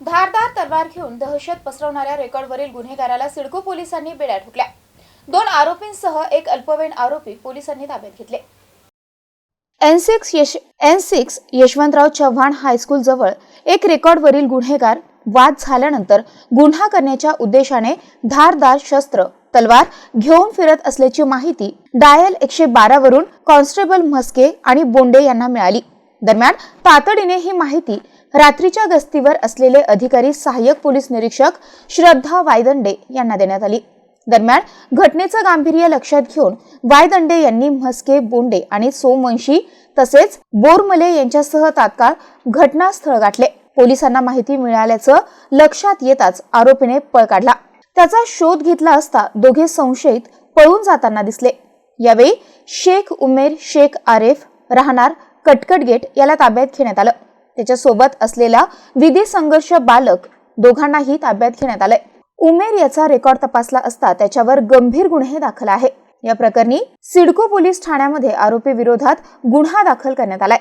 धारदार तलवार घेऊन दहशत पसरवणाऱ्या रेकॉर्डवरील गुन्हेगाराला सिडको पोलिसांनी बेड्या ठोकल्या. दोन आरोपींसह एक अल्पवयीन आरोपी पोलिसांनी ताब्यात घेतले. N six Yash N six Yashwantrao Chavan high school जवळ एक रेकॉर्डवरील गुन्हेगार वाद झाल्यानंतर गुन्हा करण्याच्या उद्देशाने धारदार शस्त्र तलवार घेऊन फिरत असल्याची माहिती डायल एकशे बारा वरून कॉन्स्टेबल म्हस्के आणि बोंडे यांना मिळाली. दरम्यान तातडीने ही माहिती रात्रीच्या गस्तीवर असलेले अधिकारी सहाय्यक पोलीस निरीक्षक श्रद्धा वायदंडे यांना देण्यात आली. दरम्यान घटनेचं गांभीर्य लक्षात घेऊन वायदंडे यांनी म्हस्के बोंडे आणि सोमवंशी तसेच बोरमले यांच्यासह तात्काळ घटनास्थळ गाठले. पोलिसांना माहिती मिळाल्याचं लक्षात येताच आरोपीने पळ काढला. त्याचा शोध घेतला असता दोघे संशयित पळून जाताना दिसले. यावेळी शेख उमेर शेख आरेफ राहणार कटकट गेट याला ताब्यात घेण्यात आलं. त्याच्यासोबत असलेला विधी संघर्ष बालक दोघांनाही ताब्यात घेण्यात आलंय. उमेर याचा रेकॉर्ड तपासला असता त्याच्यावर गंभीर गुन्हे दाखल आहे. या प्रकरणी सिडको पोलीस ठाण्यामध्ये आरोपी विरोधात गुन्हा दाखल करण्यात आलाय.